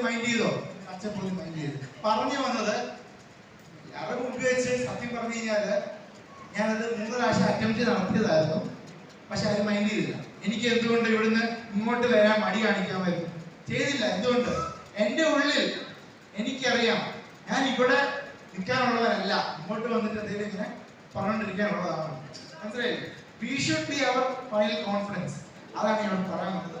Mind ചെയ്തോ? അച്ഛൻ mind ചെയ്തു. പറഞ്ഞു വന്നത് മുമ്പ് വെച്ച് സത്യം പറഞ്ഞു കഴിഞ്ഞാൽ ഞാനത് മൂന്ന് പ്രാവശ്യം അറ്റംപ്റ്റ് നടത്തിയതായിരുന്നു. പക്ഷെ അത് മൈൻഡ് ചെയ്തില്ല. എനിക്ക് എന്തുകൊണ്ട് ഇവിടുന്ന് ഇങ്ങോട്ട് വരാൻ മടി കാണിക്കാൻ വരും ചെയ്തില്ല. എന്തുകൊണ്ട്? എന്റെ ഉള്ളിൽ എനിക്കറിയാം. ഞാൻ ഇവിടെ നിൽക്കാനുള്ളവരല്ല. ഇങ്ങോട്ട് വന്നിട്ട് എന്തെങ്കിലും ഇങ്ങനെ പറഞ്ഞുകൊണ്ടിരിക്കാനുള്ളതാണ്. മനസ്സിലായി we should be our final confidence അതാണ് ഞാൻ പറയാൻ വന്നത്.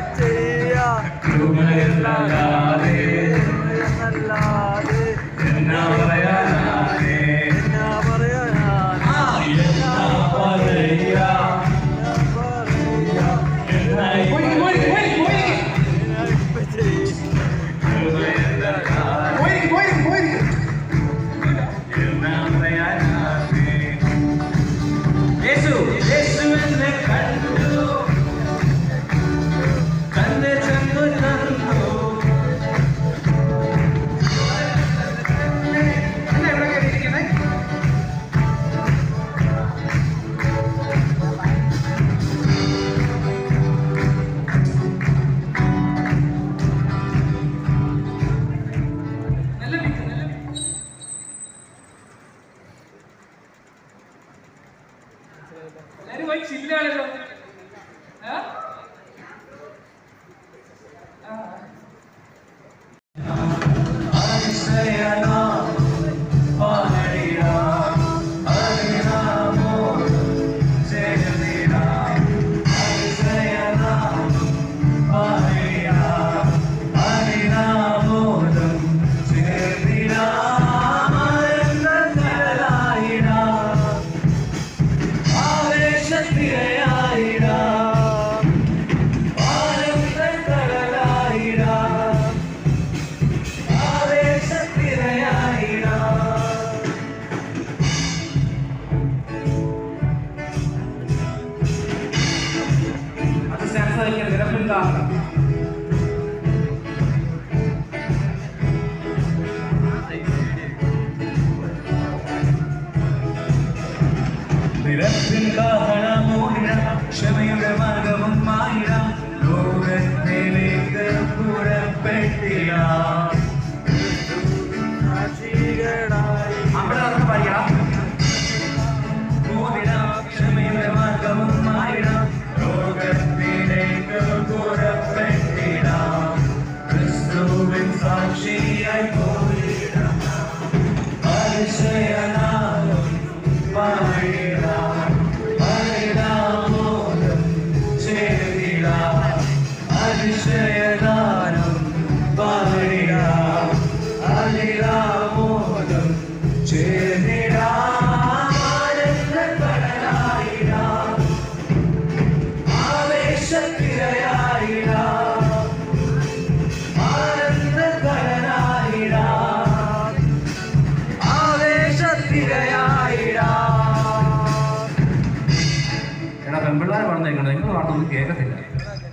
batería. Cruel la, la. 尽量那个。వాళ్ళకి నిరసనగా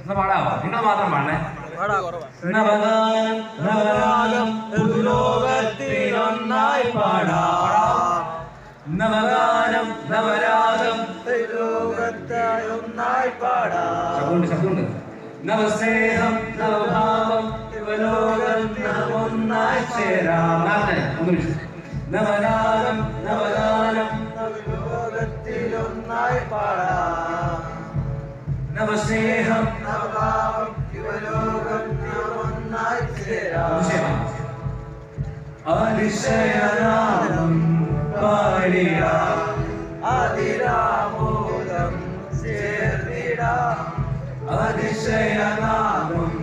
എന്നാ പാടാവോ? നിങ്ങൾ മാത്രം പാടണേ. നവരാഗം പുതുലോകത്തിലൊന്നായി പാടാം. നവഗാനം നവരാഗം ശബ്ദമുണ്ട് ശബ്ദമുണ്ട്. നവസ്നേഹം നവഭാവം യുവലോകം നവൊന്നായി ചേരാം. നവരാഗം നവഗാനം നവസ്നേഹം അതിശയനാമം പാടിയ അതിരാമോദം ചേർന്നിടാം അതിശയനാമം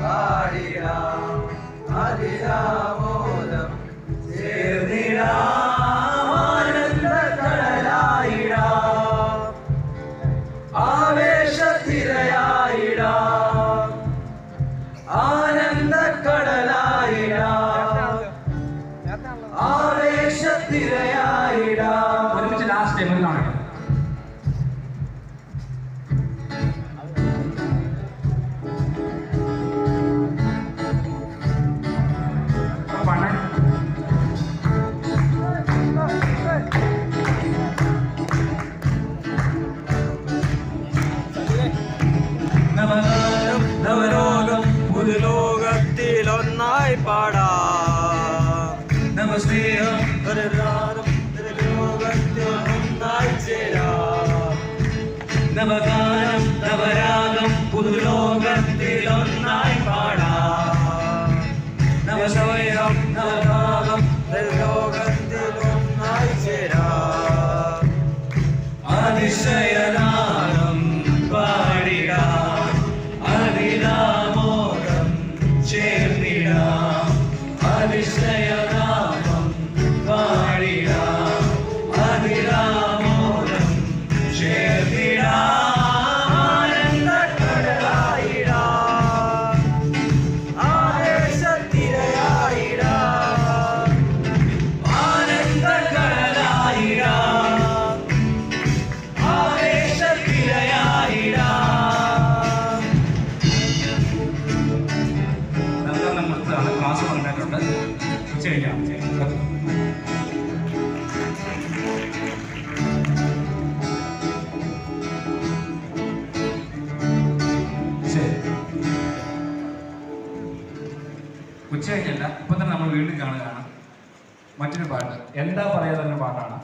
പാടിയ അതിരാമോദം ചേർന്നിടാനന്ദകടലായിടാം ആവേശത്തിരയായിടാം. പുതുലോകത്തിലൊന്നായി പാടാം. നവസ്നേഹം ഒരു രാഗം ഒരു ലോകത്തിലൊന്നായി ചേരാം. നവഗാനം നവരാഗം പുതുലോകത്തിലൊന്നായി പാടാം. നവസമയം നവഭാഗം ഉച്ച കഴിഞ്ഞല്ല ഇപ്പൊ തന്നെ നമ്മൾ വീണ്ടും കാണുകയാണ്. മറ്റൊരു പാട്ട്. എന്താ പറയാതെ പാട്ടാണ്?